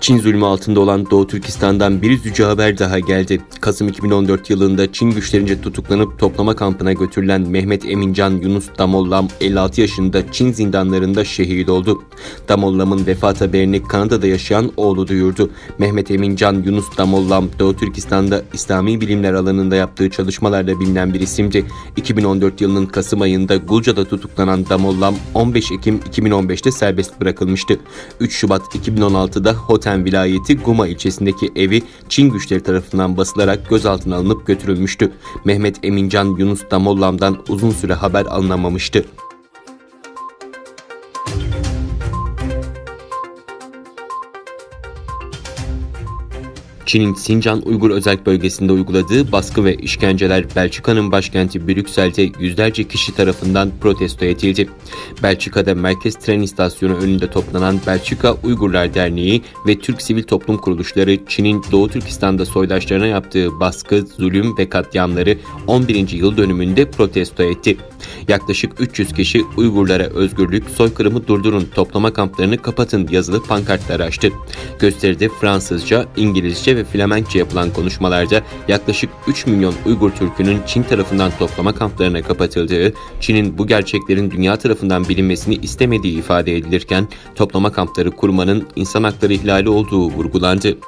Çin zulmü altında olan Doğu Türkistan'dan bir üzücü haber daha geldi. Kasım 2014 yılında Çin güçlerince tutuklanıp toplama kampına götürülen Mehmet Emincan Yunus Damollam 56 yaşında Çin zindanlarında şehit oldu. Damollam'ın vefat haberini Kanada'da yaşayan oğlu duyurdu. Mehmet Emincan Yunus Damollam Doğu Türkistan'da İslami bilimler alanında yaptığı çalışmalarla bilinen bir isimdi. 2014 yılının Kasım ayında Gulca'da tutuklanan Damollam 15 Ekim 2015'te serbest bırakılmıştı. 3 Şubat 2016'da Hoten vilayeti Guma ilçesindeki evi Çin güçleri tarafından basılarak gözaltına alınıp götürülmüştü. Mehmet Emincan Yunus Damollam'dan uzun süre haber alınamamıştı. Çin'in Sincan Uygur Özel Bölgesi'nde uyguladığı baskı ve işkenceler Belçika'nın başkenti Brüksel'de yüzlerce kişi tarafından protesto edildi. Belçika'da merkez tren istasyonu önünde toplanan Belçika Uygurlar Derneği ve Türk Sivil Toplum Kuruluşları Çin'in Doğu Türkistan'da soydaşlarına yaptığı baskı, zulüm ve katliamları 11. yıl dönümünde protesto etti. Yaklaşık 300 kişi Uygurlara özgürlük, soykırımı durdurun, toplama kamplarını kapatın yazılı pankartlar açtı. Gösteride Fransızca, İngilizce ve Flemenkçe yapılan konuşmalarda yaklaşık 3 milyon Uygur Türk'ünün Çin tarafından toplama kamplarına kapatıldığı, Çin'in bu gerçeklerin dünya tarafından bilinmesini istemediği ifade edilirken toplama kampları kurmanın insan hakları ihlali olduğu vurgulandı.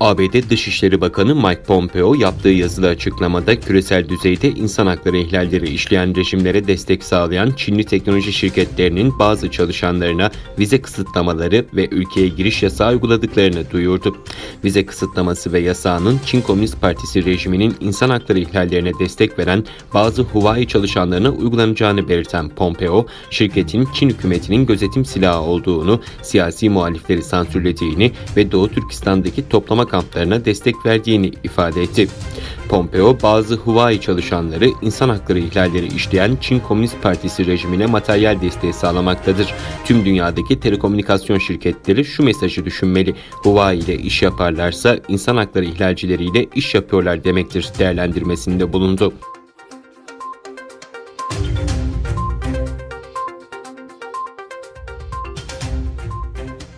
ABD Dışişleri Bakanı Mike Pompeo yaptığı yazılı açıklamada küresel düzeyde insan hakları ihlalleri işleyen rejimlere destek sağlayan Çinli teknoloji şirketlerinin bazı çalışanlarına vize kısıtlamaları ve ülkeye giriş yasağı uyguladıklarını duyurdu. Vize kısıtlaması ve yasağının Çin Komünist Partisi rejiminin insan hakları ihlallerine destek veren bazı Huawei çalışanlarına uygulanacağını belirten Pompeo, şirketin Çin hükümetinin gözetim silahı olduğunu, siyasi muhalifleri sansürlediğini ve Doğu Türkistan'daki toplama kamplarına destek verdiğini ifade etti. Pompeo bazı Huawei çalışanları insan hakları ihlalleri işleyen Çin Komünist Partisi rejimine materyal desteği sağlamaktadır. Tüm dünyadaki telekomünikasyon şirketleri şu mesajı düşünmeli. Huawei ile iş yaparlarsa insan hakları ihlalcileriyle iş yapıyorlar demektir değerlendirmesinde bulundu.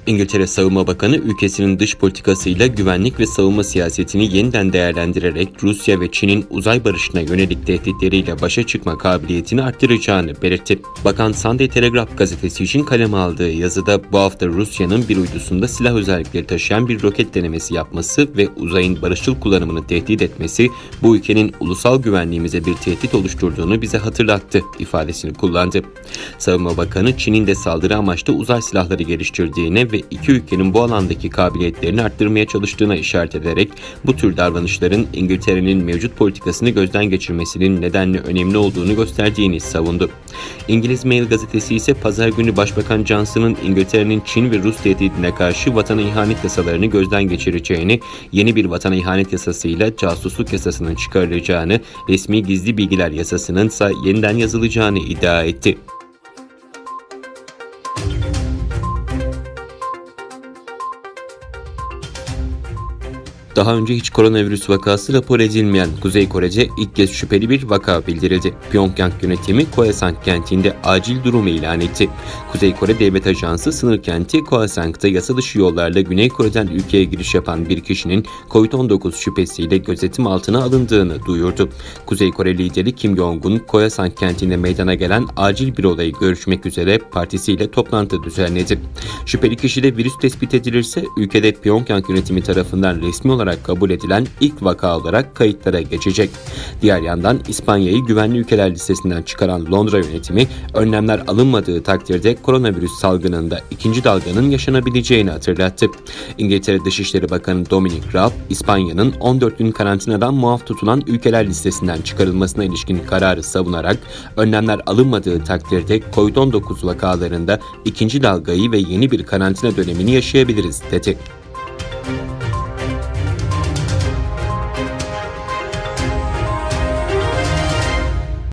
İngiltere Savunma Bakanı ülkesinin dış politikasıyla güvenlik ve savunma siyasetini yeniden değerlendirerek Rusya ve Çin'in uzay barışına yönelik tehditleriyle başa çıkma kabiliyetini arttıracağını belirtti. Bakan Sunday Telegraph gazetesi için kaleme aldığı yazıda bu hafta Rusya'nın bir uydusunda silah özellikleri taşıyan bir roket denemesi yapması ve uzayın barışçıl kullanımını tehdit etmesi bu ülkenin ulusal güvenliğimize bir tehdit oluşturduğunu bize hatırlattı ifadesini kullandı. Savunma Bakanı Çin'in de saldırı amaçlı uzay silahları geliştirdiğine ve ve iki ülkenin bu alandaki kabiliyetlerini arttırmaya çalıştığına işaret ederek bu tür davranışların İngiltere'nin mevcut politikasını gözden geçirmesinin nedenli önemli olduğunu gösterdiğini savundu. İngiliz Mail gazetesi ise pazar günü Başbakan Johnson'ın İngiltere'nin Çin ve Rus tehdidine karşı vatana ihanet yasalarını gözden geçireceğini, yeni bir vatana ihanet yasasıyla casusluk yasasının çıkarılacağını, resmi gizli bilgiler yasasının ise yeniden yazılacağını iddia etti. Daha önce hiç koronavirüs vakası rapor edilmeyen Kuzey Kore'ce ilk kez şüpheli bir vaka bildirildi. Pyongyang yönetimi Koesang kentinde acil durumu ilan etti. Kuzey Kore Devlet Ajansı sınır kenti Koesang'da yasa dışı yollarla Güney Kore'den ülkeye giriş yapan bir kişinin COVID-19 şüphesiyle gözetim altına alındığını duyurdu. Kuzey Kore lideri Kim Jong-un, Koesang kentinde meydana gelen acil bir olayı görüşmek üzere partisiyle toplantı düzenledi. Şüpheli kişide virüs tespit edilirse ülkede Pyongyang yönetimi tarafından resmi olarak olarak kabul edilen ilk vaka olarak kayıtlara geçecek. Diğer yandan İspanya'yı güvenli ülkeler listesinden çıkaran Londra yönetimi önlemler alınmadığı takdirde koronavirüs salgınında ikinci dalganın yaşanabileceğini hatırlattı. İngiltere Dışişleri Bakanı Dominic Raab, İspanya'nın 14 gün karantinadan muaf tutulan ülkeler listesinden çıkarılmasına ilişkin kararı savunarak önlemler alınmadığı takdirde COVID-19 vakalarında ikinci dalgayı ve yeni bir karantina dönemini yaşayabiliriz dedi.